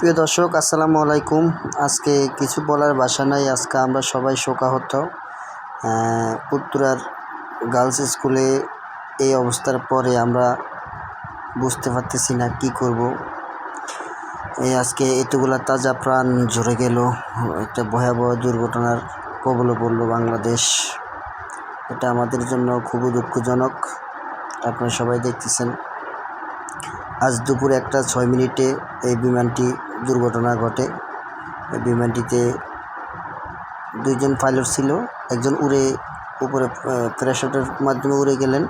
প্রিয় দর্শক, আসসালামু আলাইকুম। আজকে কিছু বলার ভাষা নাই, আজকে আমরা সবাই শোকাহত। উত্তরার গার্লস স্কুলে এই অবস্থার পরে আমরা বুঝতে পারতেছি না কি করব। এই আজকে এতগুলা তাজা প্রাণ ঝরে গেল, একটা ভয়াবহ দুর্ঘটনার কবলে পড়ল বাংলাদেশ। এটা আমাদের জন্য খুবই দুঃখজনক। আপনারা সবাই দেখতেছেন। আজ দুপুর একটা ছয় মিনিটে এই বিমানটি দুর্ঘটনা ঘটে। এই বিমানটিতে দুইজন পাইলট ছিল, একজন উড়ে উপরে প্যারাশুটের মাধ্যমে উড়ে গেলেন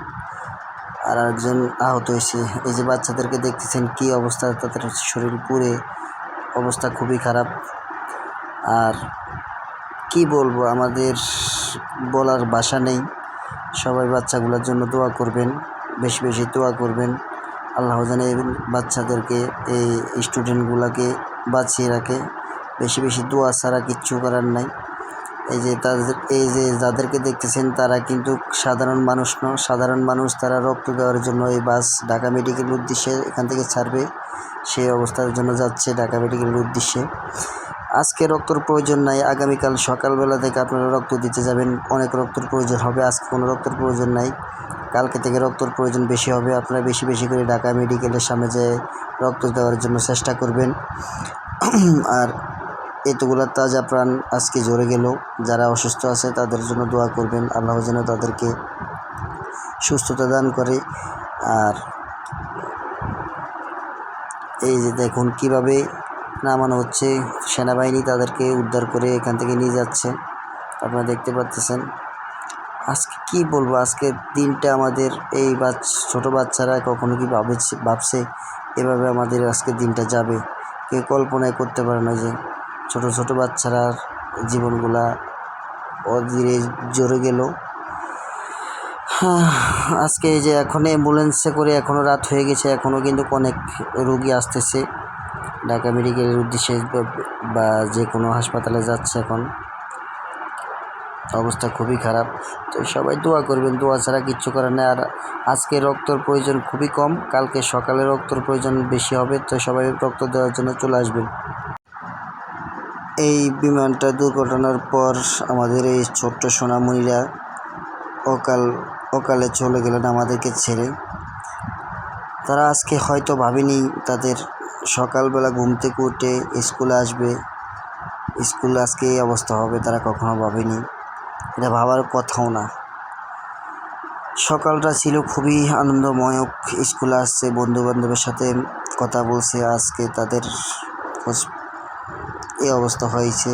আর একজন আহত হয়েছে। এই যে বাচ্চাদেরকে দেখতেছেন কি অবস্থা, তাদের শরীর পুড়ে অবস্থা খুবই খারাপ। আর কি বলব, আমাদের বলার ভাষা নেই। সবাই বাচ্চাগুলোর জন্য দোয়া করবেন, বেশি বেশি দোয়া করবেন। আল্লাহ জানে এই বাচ্চাদেরকে, এই স্টুডেন্টগুলোকে বাঁচিয়ে রাখে। বেশি বেশি দোয়া ছাড়া কিচ্ছু করার নাই। এই যে তাদের, এই যে যাদেরকে দেখতেছেন, তারা কিন্তু সাধারণ মানুষ নয়। সাধারণ মানুষ তারা রক্ত দেওয়ার জন্য এই বাস ঢাকা মেডিকেল উদ্দেশ্যে এখান থেকে ছাড়বে। সেই অবস্থার জন্য যাচ্ছে ঢাকা মেডিকেলের উদ্দেশ্যে। আজকে রক্তর প্রয়োজন নাই। আগামীকাল সকালবেলা থেকে আপনারা রক্ত দিতে যাবেন। অনেক রক্তর প্রয়োজন হবে। আজকে কোনো রক্তর প্রয়োজন নাই। কালকে থেকে রক্তর প্রয়োজন বেশি হবে। আপনারা বেশি বেশি করে ঢাকা মেডিকেলের সামনে যেয়ে রক্ত দেওয়ার জন্য চেষ্টা করবেন। আর এতগুলা তাজা প্রাণ আজকে ঝরে গেল। যারা অসুস্থ আছে তাদের জন্য দোয়া করবেন। আল্লাহ যেন তাদেরকে সুস্থতা দান করে। আর এই যে দেখুন কীভাবে নামানো হচ্ছে। সেনাবাহিনী তাদেরকে উদ্ধার করে এখান থেকে নিয়ে যাচ্ছে। আপনারা দেখতে পাচ্ছেন। আজকে কি বলব? আজকের দিনটা আমাদের এই বাচ্চ ছোটো বাচ্চারা কখনো কি ভাবছে ভাবছে এভাবে আমাদের আজকের দিনটা যাবে? কেউ কল্পনাই করতে পারে না যে ছোট ছোট বাচ্চারা জীবনগুলা অধীরে জোরে গেল। আজকে যে এখন অ্যাম্বুলেন্সে করে এখনও রাত হয়ে গেছে এখনও কিন্তু অনেক রুগী আসতেছে। ঢাকা মেডিকেলের উদ্দেশ্যে বা যে কোনো হাসপাতালে যাচ্ছে এখন। অবস্থা খুবই খারাপ। তো সবাই দোয়া করবেন, দোয়া ছাড়া কিচ্ছু করার নেই। আর আজকে রক্তর প্রয়োজন খুবই কম, কালকে সকালে রক্তর প্রয়োজন বেশি হবে, তো সবাই রক্ত দেওয়ার জন্য চলে আসবেন। এই বিমানটা দুর্ঘটনার পর আমাদের এই ছোট্ট সোনামণিরা অকাল, অকালে চলে গেলেন আমাদেরকে ছেড়ে। তারা আজকে হয়তো ভাবেনি তাদের সকালবেলা ঘুম থেকে উঠে স্কুলে আসবে, স্কুল আজকে এই অবস্থা হবে, তারা কখনো ভাবেনি। এটা ভাবার কথাও না। সকালটা ছিল খুবই আনন্দময়ক। স্কুলে আসছে বন্ধু বান্ধবের সাথে কথা বলছে, আজকে তাদের এই অবস্থা হয়েছে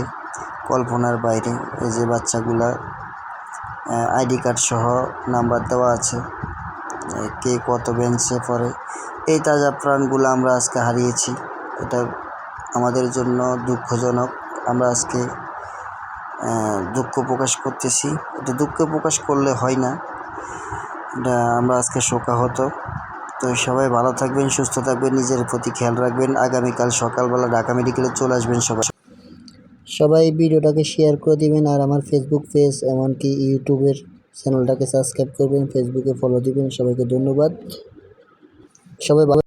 কল্পনার বাইরে। এই যে বাচ্চাগুলা আইডি কার্ড সহ নাম্বার দেওয়া আছে কে কত বেঞ্চে পড়ে, এই তাজা প্রাণগুলো আমরা আজকে হারিয়েছি। এটা আমাদের জন্য দুঃখজনক। আমরা আজকে দুঃখ প্রকাশ করতেছি। এটা দুঃখ প্রকাশ করলে হয় না। এটা আমরা আজকে শোকাহত। তো সবাই ভালো থাকবেন, সুস্থ থাকবেন, নিজের প্রতি খেয়াল রাখবেন। আগামীকাল সকালবেলা ঢাকা মেডিকেলে চলে আসবেন সবাই। সবাই ভিডিওটাকে শেয়ার করে দিবেন আর আমার ফেসবুক পেজ এমনকি ইউটিউবের চ্যানেলটাকে সাবস্ক্রাইব করবেন ফেসবুকে ফলো দিবেন। সবাইকে ধন্যবাদ। সবাই ভালো